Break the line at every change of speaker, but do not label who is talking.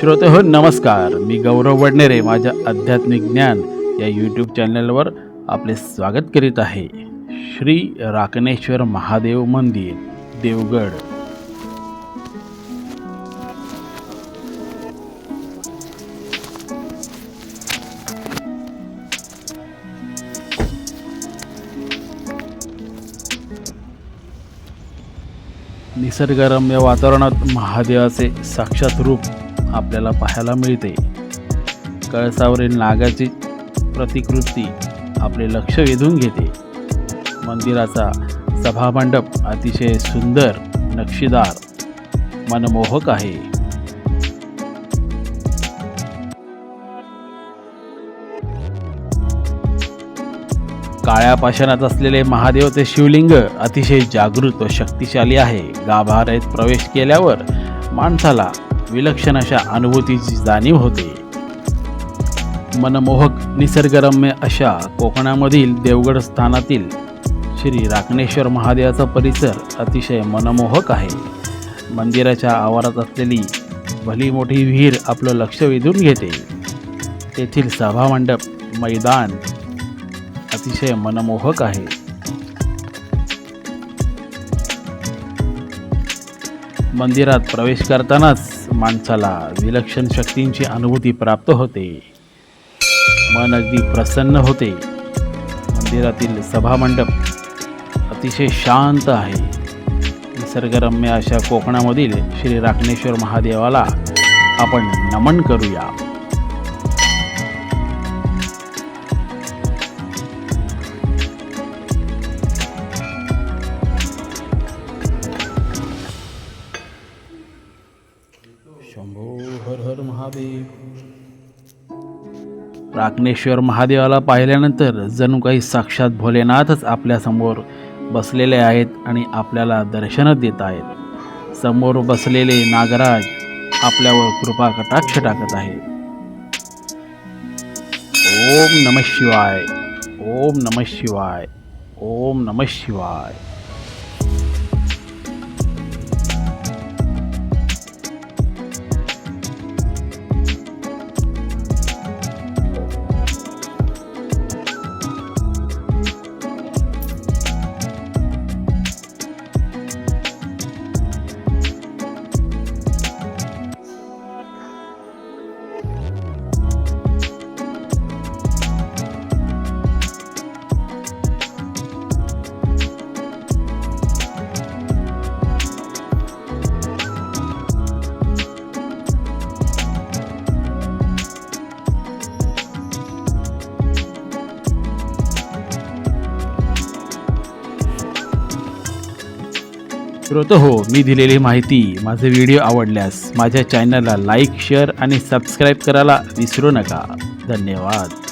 श्रोत हो नमस्कार. मी गौरव वडनेरे माझ्या आध्यात्मिक ज्ञान या यूट्यूब चॅनलवर आपले स्वागत करीत आहे. श्री राकणेश्वर महादेव मंदिर देवगड. निसर्गरम्य वातावरणात महादेवाचे साक्षात रूप आपल्याला पाहायला मिळते. कळसावरील नागाची प्रतिकृती आपले लक्ष वेधून घेते. मंदिराचा सभामंडप अतिशय सुंदर नक्षीदार मनमोहक आहे. काळ्या पाषाणात असलेले महादेव ते शिवलिंग अतिशय जागृत व शक्तिशाली आहे. गाभाऱ्यात प्रवेश केल्यावर माणसाला विलक्षण अशा अनुभूतीची जाणीव होते. मनमोहक निसर्गरम्य अशा कोकणामधील देवगड स्थानातील श्री राकणेश्वर महादेवाचा परिसर अतिशय मनमोहक आहे. मंदिराच्या आवारात असलेली भली मोठी विहीर आपलं लक्ष वेधून घेते. तेथील सभामंडप मैदान अतिशय मनमोहक आहे. मंदिरात प्रवेश करतानाच माणसाला विलक्षण शक्तींची अनुभूती प्राप्त होते. मन अगदी प्रसन्न होते. मंदिरातील सभामंडप अतिशय शांत आहे. निसर्गरम्य अशा कोकणामधील श्री राखणेश्वर महादेवाला आपण नमन करूया. शंभो हर हर महादेव. राकणेश्वर महादेवाला पाहिल्यानंतर जणू काही साक्षात भोलेनाथच आपल्यासमोर बसलेले आहेत आणि आपल्याला दर्शन देत आहेत. समोर बसलेले नागराज आपल्यावर कृपा कटाक्ष टाकत आहे ओम नम शिवाय. ओम नम शिवाय. ओम नम शिवाय. श्रोत हो मी दिलेली माहिती माझे व्हिडिओ आवडल्यास माझ्या चॅनलला लाईक शेअर आणि सबस्क्राईब करायला विसरू नका. धन्यवाद.